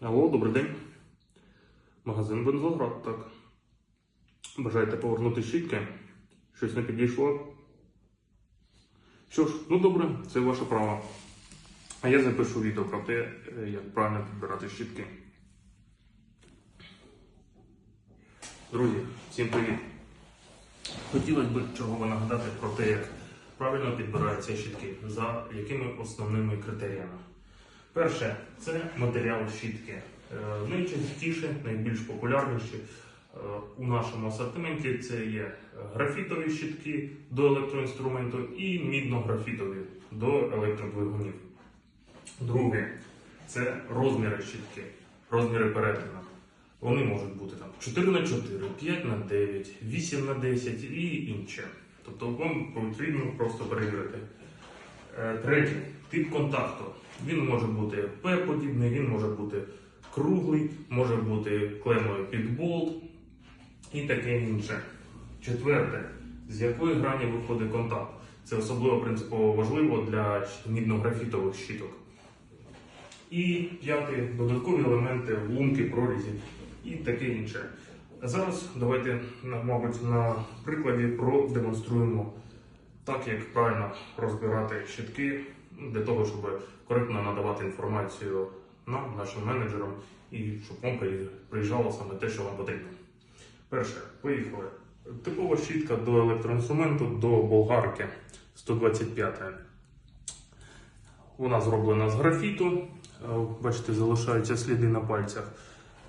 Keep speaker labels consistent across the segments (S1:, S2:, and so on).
S1: Алло, добрий день. Магазин Бензоград, так. Бажаєте повернути щітки? Щось не підійшло? Що ж, ну добре, це ваше право. А я запишу відео про те, е, як правильно підбирати щітки. Друзі, всім привіт! Хотілося б чергово нагадати про те, як правильно підбираються щітки, за якими основними критеріями. Перше, це матеріал щітки. Е, Найчастіше, найбільш популярніші е, у нашому асортименті це є графітові щітки до електроінструменту і мідно-графітові до електродвигунів. Друге, це розміри щітки, розміри перетину. Вони можуть бути там 4 на 4, 5 на 9, 8 на 10 і інше. Тобто вам потрібно просто перевірити. Е, Третє, тип контакту. Він може бути П-подібний, він може бути круглий, може бути клемою під болт і таке інше. Четверте, з якої грані виходить контакт. Це особливо принципово важливо для мідно-графітових щиток. І п'яте, додаткові елементи, лунки, прорізі і таке інше. А зараз давайте, мабуть, на прикладі продемонструємо так, як правильно розбирати щитки для того, щоб коректно надавати інформацію нам, нашим менеджерам, і щоб вам приїжджало саме те, що вам потрібно. Перше, поїхали. Типова щітка до електроінструменту, до болгарки 125. Вона зроблена з графіту. Е, Бачите, залишаються сліди на пальцях.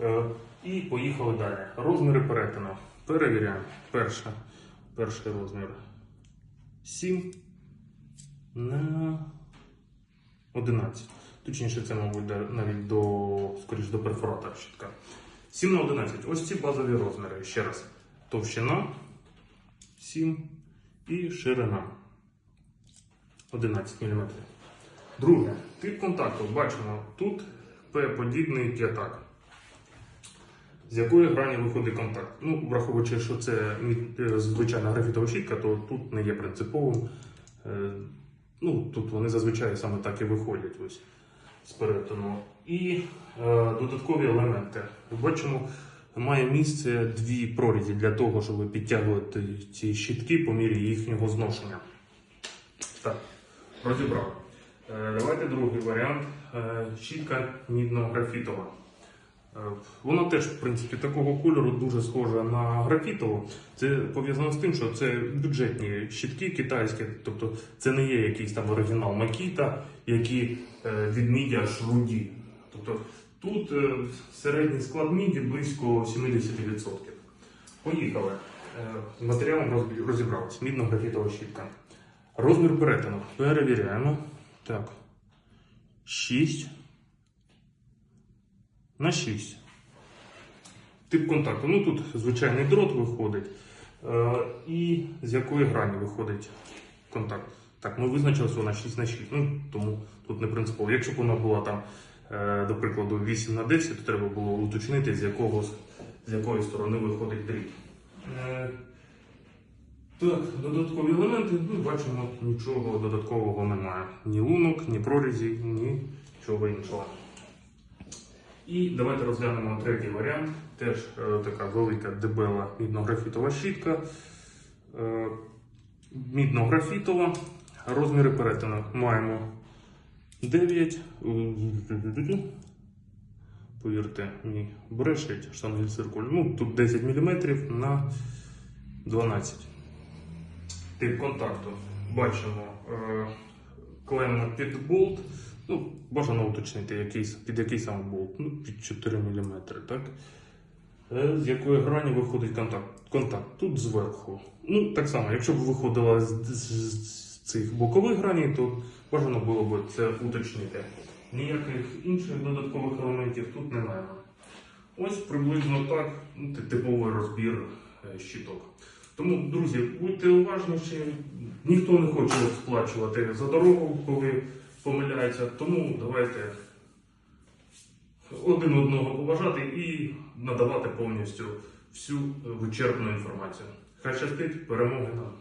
S1: Е, І поїхали далі. Розміри перетину. Перевіряємо. Перше, перший розмір 7 на 11. Точніше, це, мабуть, навіть до, скоріш до перфоратора щитка. 7 на 11. Ось ці базові розміри. Ще раз. Товщина 7 і ширина 11 мм. Друге, тип контакту. Бачимо, тут П-подібний п'ятак. З якої грані виходить контакт? Ну, враховуючи, що це е, звичайна графітова щітка, то тут не є принциповим. Е, Ну, тут вони зазвичай саме так і виходять ось з перетину. І е, додаткові елементи. Бачимо, має місце дві прорізі для того, щоб підтягувати ці щітки по мірі їхнього зношення. Так, розібрали. Е, Давайте другий варіант. Щітка мідно-графітова. Е, Вона теж, в принципі, такого кольору дуже схожа на графітову. Це пов'язано з тим, що це бюджетні щитки китайські, тобто це не є якийсь там оригінал Макіта, які е, від міді аж руді. Тобто тут е, середній склад міді близько 70%. Поїхали. Матеріалом розбі- розібрались. Мідно-графітова щітка. Розмір перетину. Перевіряємо. Так. 6 на 6. Тип контакту. Ну тут звичайний дрот виходить. Е, і з якої грані виходить контакт. Так, ми визначили, що вона 6 на 6. Ну, тому тут не принципово. Якщо б вона була там, е, до прикладу, 8 на 10, то треба було уточнити, з, якого, з якої сторони виходить дріт. Е, так, додаткові елементи, ну, бачимо, нічого додаткового немає. Ні лунок, ні прорізі, нічого іншого. І давайте розглянемо третій варіант. Теж е, така велика дебела мідно-графітова щітка. Е, мідно-графітова. Розміри перетину маємо 9. Повірте, мені брешить штангель циркуль. Ну, тут 10 мм на 12. Тип контакту. Бачимо е, клемма під болт. Ну, бажано уточнити, який, під який саме болт. Ну, під 4 мм, так? Е, З якої грані виходить контакт? Контакт тут зверху. Ну, так само, якщо б виходила з, з, з цих бокових граней, то бажано було б це уточнити. Ніяких інших додаткових елементів тут немає. Ось приблизно так ну, типовий розбір е, щиток. Тому, друзі, будьте уважніші, ніхто не хоче сплачувати за дорогу, коли помиляється. Тому давайте один одного поважати і надавати повністю всю е, вичерпну інформацію. Хай щастить, перемоги нам!